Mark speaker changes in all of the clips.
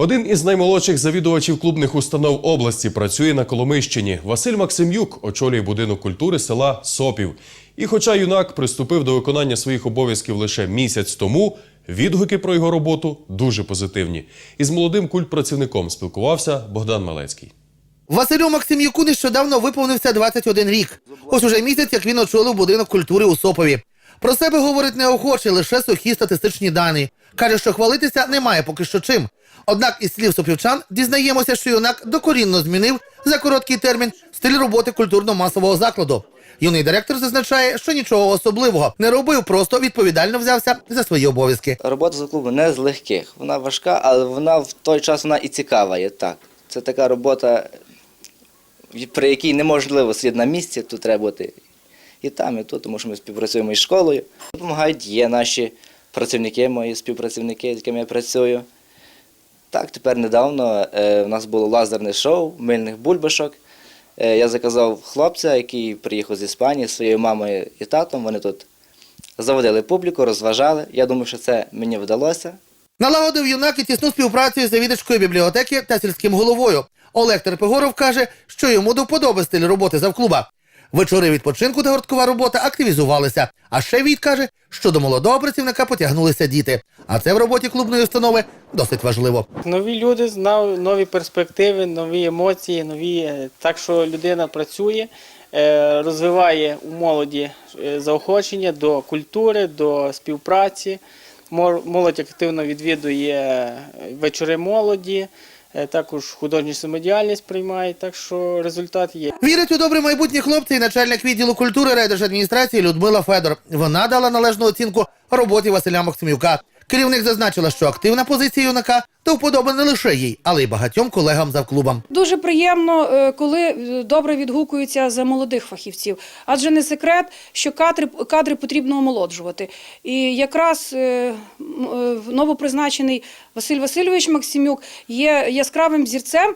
Speaker 1: Один із наймолодших завідувачів клубних установ області працює на Коломищині. Василь Максимюк очолює будинок культури села Сопів. І хоча юнак приступив до виконання своїх обов'язків лише місяць тому, відгуки про його роботу дуже позитивні. Із молодим культпрацівником спілкувався Богдан Малецький.
Speaker 2: Василю Максим'юку нещодавно виповнився 21 рік. Ось уже місяць, як він очолив будинок культури у Сопові. Про себе говорить неохоче, лише сухі статистичні дані. Каже, що хвалитися немає поки що чим. Однак із слів сопівчан дізнаємося, що юнак докорінно змінив за короткий термін стиль роботи культурно-масового закладу. Юний директор зазначає, що нічого особливого не робив, просто відповідально взявся за свої обов'язки.
Speaker 3: Робота за клубу не з легких. Вона важка, але вона в той час вона і цікава є. Так. Це така робота, при якій неможливо сидіти на місці, тут треба бути і там, і тут, тому що ми співпрацюємо із школою. Допомагають є наші працівники, мої співпрацівники, з якими я працюю. Так, тепер недавно е, в нас було лазерне шоу мильних бульбашок. Е, я заказав хлопця, який приїхав з Іспанії зі своєю мамою і татом. Вони тут заводили публіку, розважали. Я думаю, що це мені вдалося.
Speaker 2: Налагодив юнак і тісну співпрацю із завідувачкою бібліотеки та сільським головою. Олег Терпигоров каже, що йому до вподоби стиль роботи завклуба. Вечори відпочинку та гурткова робота активізувалися. А ще Війт каже, що до молодого працівника потягнулися діти. А це в роботі клубної установи досить важливо.
Speaker 4: Нові люди, знав- нові перспективи, нові емоції, нові. е, Так що людина працює, е, розвиває у молоді е, заохочення до культури, до співпраці. Молодь активно відвідує вечори молоді, також художню самодіяльність приймає, так що результат є.
Speaker 2: Вірить у добре майбутнє хлопці і начальник відділу культури райдержадміністрації Людмила Федор. Вона дала належну оцінку роботі Василя Максимюка. Керівник зазначила, що активна позиція юнака до вподоби не лише їй, але й багатьом колегам завклубам.
Speaker 5: Дуже приємно, е, коли е, добре відгукуються за молодих фахівців, адже не секрет, що кадри, кадри потрібно омолоджувати. І якраз е, новопризначений Василь Васильович Максимюк є яскравим зірцем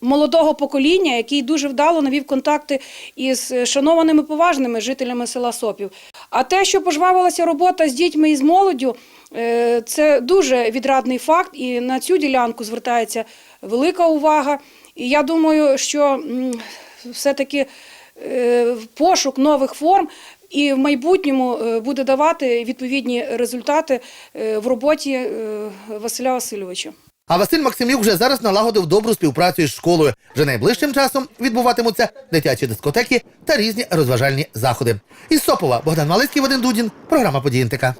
Speaker 5: молодого покоління, який дуже вдало навів контакти із шанованими поважними жителями села Сопів. А те, що пожвавилася робота з дітьми і з молоддю, Е, Це дуже відрадний факт, і на цю ділянку звертається велика увага. І я думаю, що все-таки е, пошук нових форм і в майбутньому е, буде давати відповідні результати в роботі Василя Васильовича.
Speaker 2: А Василь Максимюк вже зараз налагодив добру співпрацю із школою. Вже найближчим часом відбуватимуться дитячі дискотеки та різні розважальні заходи. Із Сопова Богдан Малицький, Вадим Дудін, програма «Події НТК».